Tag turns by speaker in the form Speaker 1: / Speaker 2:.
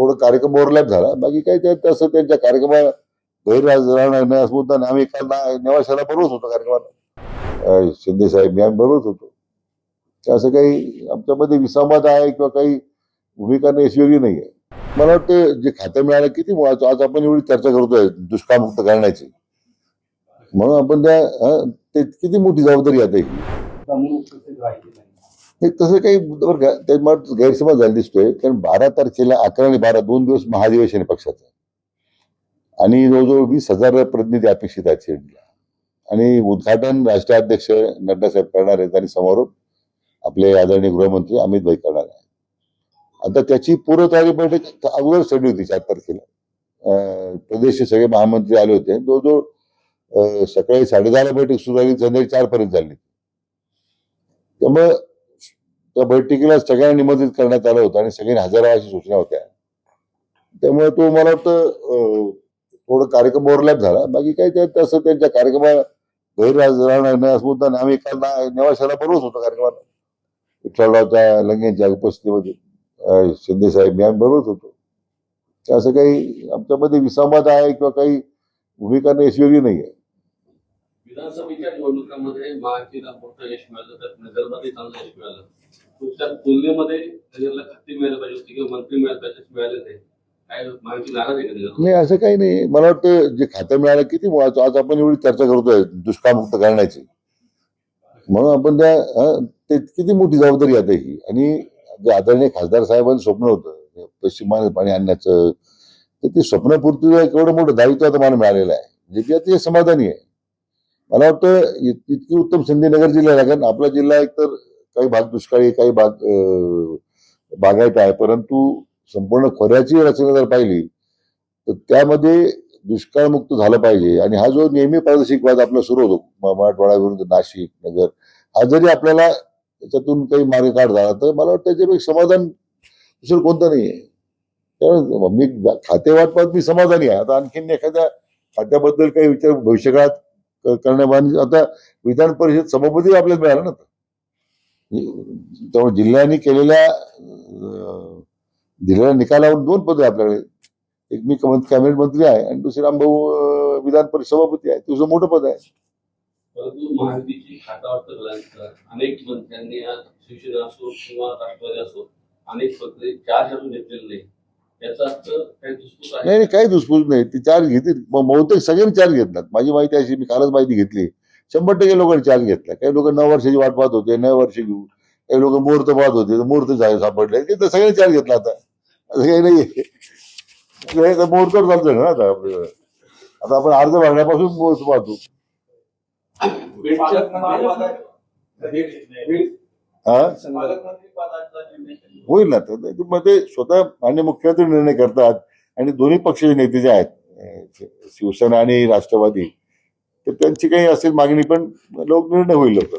Speaker 1: थोडं कार्यक्रम ओव्हरलॅप झाला. बाकी काही ते तसं त्यांच्या कार्यक्रमा गैरराज राहणार नाही असं मुद्दा आम्ही काल नेवाशाला बरोबरच होतो कार्यक्रमाला शिंदे साहेब मी आम्ही बरोबरच होतो. असं काही आमच्यामध्ये विसंवाद आहे किंवा काही भूमिका नाही अशी वेगळी नाही आहे मला वाटतं जे खातं मिळालं किती मुळाचं आज आपण एवढी चर्चा करतोय दुष्काळमुक्त करण्याची. म्हणून आपण त्या ते किती मोठी जबाबदारी आता ही. तसं काही बरं का ते मला गैरसमज झाला दिसतोय कारण बारा तारखेला अकरा आणि बारा दोन दिवस महाधिवेशन आहे पक्षाचं. आणि जवळजवळ वीस हजार प्रतिनिधी अपेक्षित आहेत शिर्डीला आणि उद्घाटन राष्ट्राध्यक्ष नड्डा साहेब करणार आहेत आणि समारोप आपले आदरणीय गृहमंत्री अमित भाई करणार आहेत. आता त्याची पूर्वतयारी बैठक अगोदर सडली होती चार तारखेला. अं, प्रदेशचे सगळे महामंत्री आले होते. जवळजवळ सकाळी साडेदहाला बैठक सुरू झाली संध्याकाळी चार पर्यंत झाली. त्यामुळे त्या बैठकीला सगळ्यांना निमंत्रित करण्यात आलं होतं आणि सगळ्यांनी हजर राहायची सूचना होत्या. त्यामुळे तो मला वाटतं थोडं कार्यक्रम ओव्हरलॅप झाला. बाकी काही त्यात तसं त्यांच्या कार्यक्रमा गैरराज राहणार नाही. असं मुद्दा आम्ही एका ना- नेवाशाला बरोबरच होतो कार्यक्रमाला. विठ्ठलरावच्या लंगेच्या उपस्थितीमध्ये शिंदे साहेब मी आम्ही बरोबरच होतो. असं काही आमच्यामध्ये विसंवाद आहे किंवा काही भूमिका नाही नाही आहे
Speaker 2: विधानसभेच्या निवडणुकांमध्ये महायुतीला मोठं यश मिळालं तर नगरमध्ये चांगलं यश मिळालं. तुमच्या तुलनेमध्ये नगरला खाती मिळायला पाहिजे होती किंवा मंत्री मिळायला पाहिजे मिळाले नाही.
Speaker 1: नाही असं काही नाही. मला वाटतं जे खातं मिळालं किती आज आपण एवढी चर्चा करतोय दुष्काळमुक्त करण्याची. म्हणून आपण त्या ते किती मोठी जबाबदारी आता ही? आणि जे आदरणीय खासदार साहेबांचं स्वप्न होतं पश्चिमाने पाणी आणण्याचं तर ते स्वप्नपूर्तीचं एवढं मोठं दायित्व आता मला मिळालेलं आहे. जे की ते समाधानी आहे. मला वाटतं इत- इतकी उत्तम संधी नगर जिल्ह्याला कारण आपला जिल्हा एकतर काही भाग दुष्काळी काही भाग अं, बागायत आहे. परंतु संपूर्ण खोऱ्याची रचना जर पाहिली तर त्यामध्ये दुष्काळमुक्त झालं पाहिजे. आणि हा जो नेहमी प्रादेशिक वाद आपला सुरू होतो मराठवाडा विरुद्ध नाशिक नगर हा जरी आपल्याला याच्यातून काही मार्ग काढ झाला तर मला वाटतं त्याच्यापेक्षा समाधान दुसरं कोणतं नाही आहे त्यामुळे मी खाते वाटपात मी समाधानी आहे. आता आणखीन एखाद्या खात्याबद्दल काही विचार भविष्यकाळात करण्याबाबत आता विधान परिषद सभापती आपल्याला मिळाला ना त्यामुळे जिल्ह्याने केलेल्या दिलेल्या निकालावर दोन पद आपल्याकडे एक मी कॅबिनेट मंत्री आहे आणि दुसरी रामभाऊ विधान परिषद सभापती आहे. तुझं मोठं पद आहे.
Speaker 2: परंतु महायुतीची अनेक मंत्र्यांनी शिवसेना असो किंवा राष्ट्रवादी असो अनेक पत्रे चार्ज अजून घेतलेले नाही
Speaker 1: नाही नाही काही दुष्पूस नाही. ती चार्ज घेतील. बहुतेक सगळ्यांनी चार्ज घेतलात. माझी माहिती अशी मी कालच माहिती घेतली. शंभर टक्के लोकांनी चार्ज घेतला. काही लोक नऊ वर्षाची वाट पाहत होते नऊ वर्ष घेऊ. काही लोक मुहूर्त पाहत होते तर मुहूर्त झाले सापडले. ते तर सगळ्यांनी चार्ज घेतला आता. असं काही नाही हे तर मुहूर्तावर चालतोय ना आता आता आपण अर्ज भरण्यापासून मुहूर्त पाहतो. होईल ना तर ते स्वतः मान्य मुख्यमंत्री निर्णय करतात आणि दोन्ही पक्षाचे नेते जे आहेत शिवसेना आणि राष्ट्रवादी तर त्यांची काही असेल मागणी पण लोक निर्णय होईल लवकर.